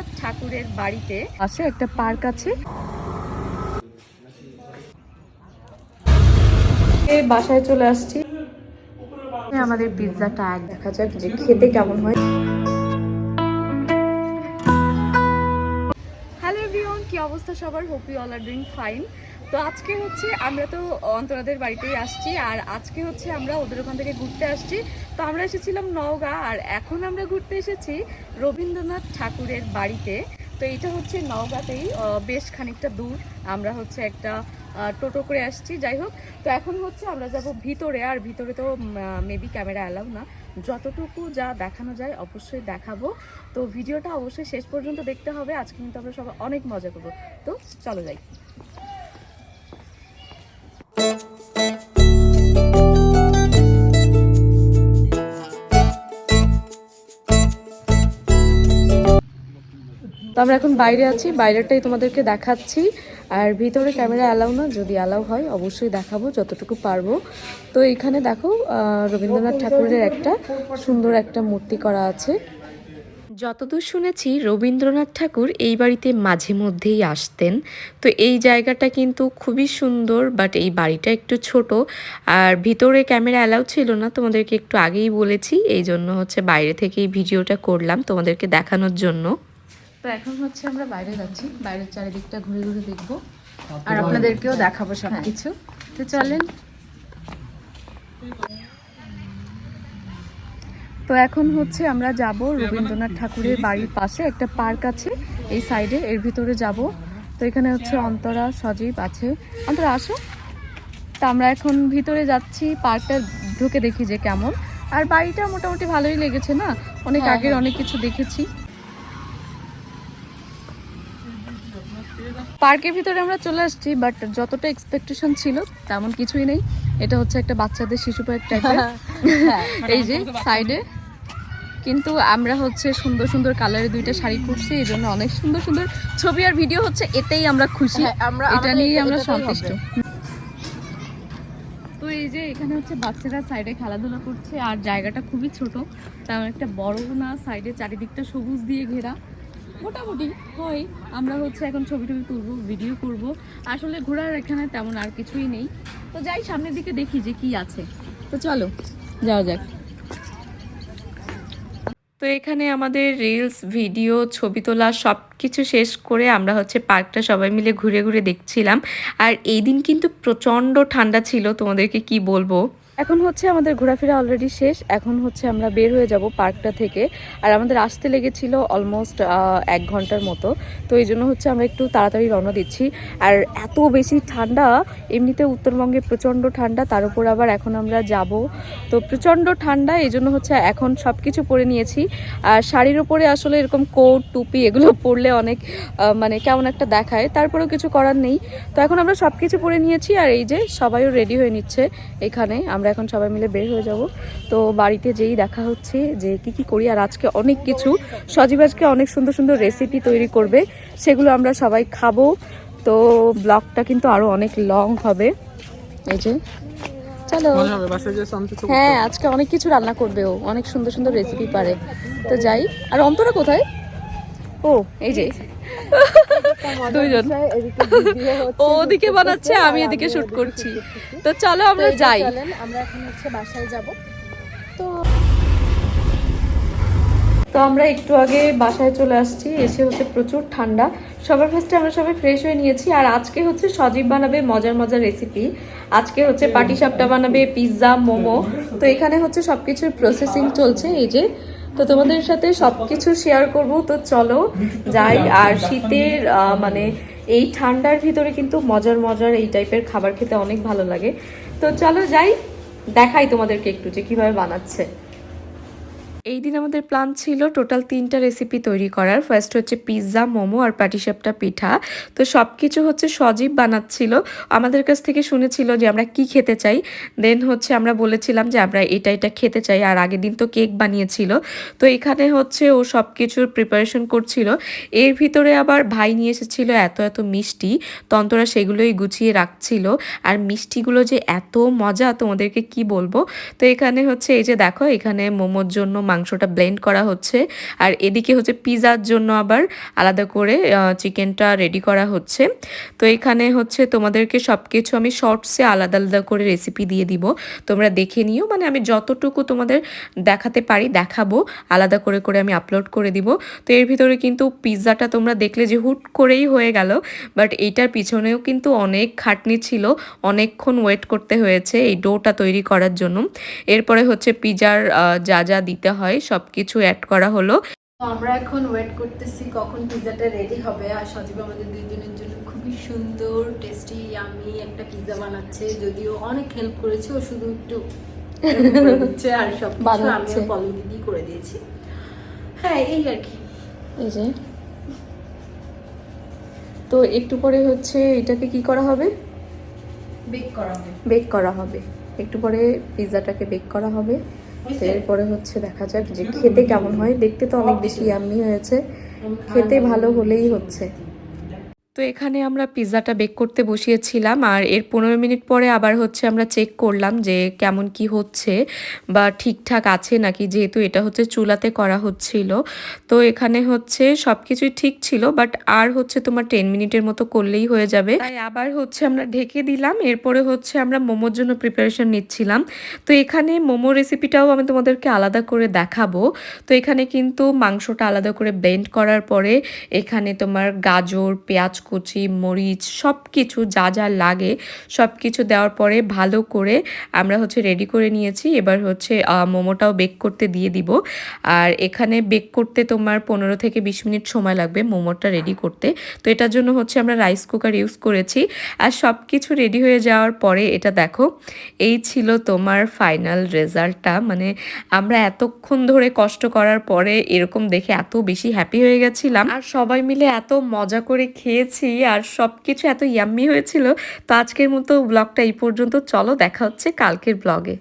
রবীন্দ্রনাথ ঠাকুরের বাড়িতে আছে একটা পার্ক আছে। এই বাসায় চলে আসছি। আমাদের পিৎজাটা এক দেখা যাক যে খেতে কেমন হয়। হ্যালো এভরিওয়ান কি অবস্থা সবার? Hope you all are doing fine তো আজকে হচ্ছে আমরা তো অন্তরাদের বাড়িতেই আসছি, আর আজকে হচ্ছে আমরা ওদের ওখান থেকে ঘুরতে আসছি। তো আমরা এসেছিলাম নওগাঁ, আর এখন আমরা ঘুরতে এসেছি রবীন্দ্রনাথ ঠাকুরের বাড়িতে। তো এটা হচ্ছে নওগাঁতেই বেশ খানিকটা দূর আমরা হচ্ছে একটা টোটো করে আসছি, যাই হোক। তো এখন হচ্ছে আমরা যাব ভিতরে, আর ভিতরে তো মেবি ক্যামেরা অ্যালাউ না। যতটুকু যা দেখানো যায় অবশ্যই দেখাবো। তো ভিডিওটা অবশ্যই শেষ পর্যন্ত দেখতে হবে, আজকে কিন্তু আমরা সবাই অনেক মজা করব। তো চলো যাই। আমরা এখন বাইরে আছি বাইরেটাই তোমাদেরকে দেখাচ্ছি। আর ভিতরে ক্যামেরা অ্যালাউ না, যদি অ্যালাউ হয় অবশ্যই দেখাবো যতটুকু পারব। তো এখানে দেখো রবীন্দ্রনাথ ঠাকুরের একটা সুন্দর একটা মূর্তি করা আছে। যতদূর শুনেছি, রবীন্দ্রনাথ ঠাকুর এই বাড়িতে মাঝে মধ্যেই আসতেন। তো এই জায়গাটা কিন্তু খুবই সুন্দর বাট এই বাড়িটা একটু ছোট। আর ভিতরে ক্যামেরা অ্যালাউ ছিল না, তোমাদেরকে একটু আগেই বলেছি, এই জন্য হচ্ছে বাইরে থেকে এই ভিডিওটা করলাম তোমাদেরকে দেখানোর জন্য। তো এখন হচ্ছে আমরা বাইরে যাচ্ছি। বাইরের চারিদিকটা ঘুরে ঘুরে দেখব। আর আপনাদেরকেও দেখাবো সব কিছু তো চলেন। তো এখন হচ্ছে আমরা যাব রবীন্দ্রনাথ ঠাকুরের বাড়ির পাশে। একটা পার্ক আছে এই সাইডে এর ভিতরে যাব। তো এখানে হচ্ছে অন্তরা সজীব আছে। অন্তরা আসো। তা আমরা এখন ভিতরে যাচ্ছি পার্কটা ঢুকে দেখি যে কেমন। আর বাড়িটা মোটামুটি ভালোই লেগেছে না? অনেক আগের অনেক কিছু দেখেছি। পার্কের ভিতরে আমরা চলে আসছি বাট যতটা এক্সপেকটেশন ছিল তেমন কিছুই নেই। এটা হচ্ছে একটা বাচ্চাদের শিশু পার্ক টাইপের এই যে সাইডে কিন্তু আমরা হচ্ছে সুন্দর সুন্দর কালারের দুইটা শাড়ি পরছি এই জন্য অনেক সুন্দর সুন্দর ছবি আর ভিডিও হচ্ছে এতেই আমরা খুশি। আমরা এটা নিয়েই আমরা সন্তুষ্ট। তো এই যে এখানে হচ্ছে বাচ্চারা সাইডে খেলাধুলা করছে আর জায়গাটা খুবই ছোট তেমন একটা বড় না সাইডে চারিদিকটা সবুজ দিয়ে ঘেরা। মোটামুটি হয়। আমরা হচ্ছে এখন ছবি টবি তুলবো ভিডিও করব। আসলে ঘোরার এখানে তেমন আর কিছুই নেই। তো যাই, সামনের দিকে দেখি যে কি আছে। তো চলো, যাওয়া যাক। তো এখানে আমাদের রিলস ভিডিও ছবি তোলা সব কিছু শেষ করে আমরা হচ্ছে পার্কটা সবাই মিলে ঘুরে ঘুরে দেখছিলাম। আর এই দিন কিন্তু প্রচণ্ড ঠান্ডা ছিল, তোমাদেরকে কি বলব? এখন হচ্ছে আমাদের ঘোরাফেরা অলরেডি শেষ। এখন হচ্ছে আমরা বের হয়ে যাব পার্কটা থেকে। আর আমাদের আসতে লেগেছিল অলমোস্ট এক ঘণ্টার মতো। তো এই জন্য হচ্ছে আমরা একটু তাড়াতাড়ি রওনা দিচ্ছি। আর এত বেশি ঠান্ডা, এমনিতে উত্তরবঙ্গে প্রচণ্ড ঠান্ডা, তার উপর আবার এখন আমরা যাব। তো প্রচণ্ড ঠান্ডা, এই জন্য হচ্ছে এখন সব কিছু পরে নিয়েছি। আর শাড়ির উপরে আসলে এরকম কোট, টুপি এগুলো পরলে অনেক মানে কেমন একটা দেখায়। তারপরেও কিছু করার নেই। তো এখন আমরা সব কিছু পরে নিয়েছি। আর এই যে সবাইও রেডি হয়ে নিচ্ছে এখানে। আমরা এখন সবাই মিলে বের হয়ে যাব। তো বাড়িতে যেই দেখা হচ্ছে যে কি কি করি আর আজকে অনেক কিছু সজীব আজকে অনেক সুন্দর সুন্দর রেসিপি তৈরি করবে সেগুলো আমরা সবাই খাব। তো ব্লগটা কিন্তু আরও অনেক লং হবে। এই যে চলো। হ্যাঁ আজকে অনেক কিছু রান্না করবে ও অনেক সুন্দর সুন্দর রেসিপি পারে। তো যাই আর অন্তরা কোথায়? ও এই যে। দুইজন। ও ওদিকে বানাচ্ছে আমি এদিকে শুট করছি। তো চলো আমরা যাই। আমরা এখন হচ্ছে বাসায় যাব। তো আমরা একটু আগে বাসায় চলে আসছি এসে হচ্ছে প্রচুর ঠান্ডা। সবার ফার্স্টে আমরা সবাই ফ্রেশ হয়ে নিয়েছি আর আজকে হচ্ছে সজীব বানাবে মজার মজার রেসিপি আজকে হচ্ছে পাটি সাপটা বানাবে পিৎজা মোমো। তো এখানে হচ্ছে সবকিছুর প্রসেসিং চলছে এই যে তো তোমাদের সাথে সব কিছু শেয়ার করব। তো চলো যাই, আর শীতের মানে এই ঠান্ডার ভিতরে কিন্তু মজার মজার এই টাইপের খাবার খেতে অনেক ভালো লাগে। তো চলো যাই, দেখাই তোমাদেরকে একটু যে কীভাবে বানাচ্ছে। এই দিন আমাদের প্ল্যান ছিল টোটাল তিনটা রেসিপি তৈরি করার। ফার্স্ট হচ্ছে পিৎজা মোমো আর পাটিসাপটা পিঠা। তো সব কিছু হচ্ছে সজীব বানাচ্ছিল। আমাদের কাছ থেকে শুনেছিল যে আমরা কি খেতে চাই। দেন হচ্ছে আমরা বলেছিলাম যে আমরা এটা এটা খেতে চাই। আর আগের দিন তো কেক বানিয়েছিল। তো এখানে হচ্ছে ও সব কিছুর প্রিপারেশন করছিল। এর ভিতরে আবার ভাই নিয়ে এসেছিল এত এত মিষ্টি। তন্তরা সেগুলোই গুছিয়ে রাখছিল। আর মিষ্টিগুলো যে এত মজা, তোমাদেরকে কি বলব? তো এখানে হচ্ছে এই যে দেখো, এখানে মোমোর জন্য মাংসটা ব্লেন্ড করা হচ্ছে। আর এদিকে হচ্ছে পিজার জন্য আবার আলাদা করে চিকেনটা রেডি করা হচ্ছে। তো এখানে হচ্ছে তোমাদেরকে সব কিছু আমি শর্টসে আলাদা আলাদা করে রেসিপি দিয়ে দিব। তোমরা দেখে নিও। মানে আমি যতটুকু তোমাদের দেখাতে পারি দেখাবো। আলাদা করে করে আমি আপলোড করে দিব। তো এর ভিতরে কিন্তু পিৎজাটা তোমরা দেখলে যে হুট করেই হয়ে গেল। বাট এইটার পিছনেও কিন্তু অনেক খাটনি ছিল। অনেকক্ষণ ওয়েট করতে হয়েছে এই ডোটা তৈরি করার জন্য। এরপরে হচ্ছে পিজার যা যা দিতে হয় সব কিছু অ্যাড করা হলো। আমরা এখন ওয়েট করতেছি কখন পিৎজাটা রেডি হবে। আর সজীব আমাদের দুইজনের জন্য খুবই সুন্দর টেস্টি আমি একটা পিৎজা বানাচ্ছে। যদিও অনেক হেল্প করেছে ও শুধু একটু দিচ্ছে আর সব কিছু। আমিও পলি দিদি করে দিয়েছি। হ্যাঁ এই আর কি। এই যে। তো একটু পরে হচ্ছে এটাকে কি করা হবে? বেক করা হবে। বেক করা হবে। একটু পরে পিৎজাটাকে বেক করা হবে। এরপরে হচ্ছে দেখা যাক যে খেতে কেমন হয়। দেখতে তো অনেক বেশি আমি হয়েছে। খেতে ভালো হলেই হচ্ছে। তো এখানে আমরা পিৎজাটা বেক করতে বসিয়েছিলাম আর এর পনেরো মিনিট পরে আবার হচ্ছে আমরা চেক করলাম যে কেমন কি হচ্ছে বা ঠিকঠাক আছে নাকি, যেহেতু এটা হচ্ছে চুলাতে করা হচ্ছিল। তো এখানে হচ্ছে সব কিছুই ঠিক ছিল বাট আর হচ্ছে তোমার টেন মিনিটের মতো করলেই হয়ে যাবে। তাই আবার হচ্ছে আমরা ঢেকে দিলাম, এরপরে হচ্ছে আমরা মোমোর জন্য প্রিপারেশন নিচ্ছিলাম। তো এখানে মোমো রেসিপিটাও আমি তোমাদেরকে আলাদা করে দেখাবো। তো এখানে কিন্তু মাংসটা আলাদা করে ব্লেন্ড করার পরে এখানে তোমার গাজর, পেঁয়াজ কুচি মরিচ সব কিছু যা যা লাগে সব কিছু দেওয়ার পরে ভালো করে আমরা হচ্ছে রেডি করে নিয়েছি। এবার হচ্ছে মোমোটাও বেক করতে দিয়ে দিব। আর এখানে বেক করতে তোমার পনেরো থেকে বিশ মিনিট সময় লাগবে মোমোটা রেডি করতে। তো এটার জন্য হচ্ছে আমরা রাইস কুকার ইউজ করেছি। আর সব কিছু রেডি হয়ে যাওয়ার পরে এটা দেখো, এই ছিল তোমার ফাইনাল রেজাল্টটা মানে আমরা এতক্ষণ ধরে কষ্ট করার পরে এরকম দেখে এত বেশি হ্যাপি হয়ে গেছিলাম। আর সবাই মিলে এত মজা করে খেয়েছি আর সব কিছু এত ইয়াম্মি হয়েছিল, তো আজকের মতো ব্লগটা এই পর্যন্ত। চলো দেখা হচ্ছে কালকের ব্লগে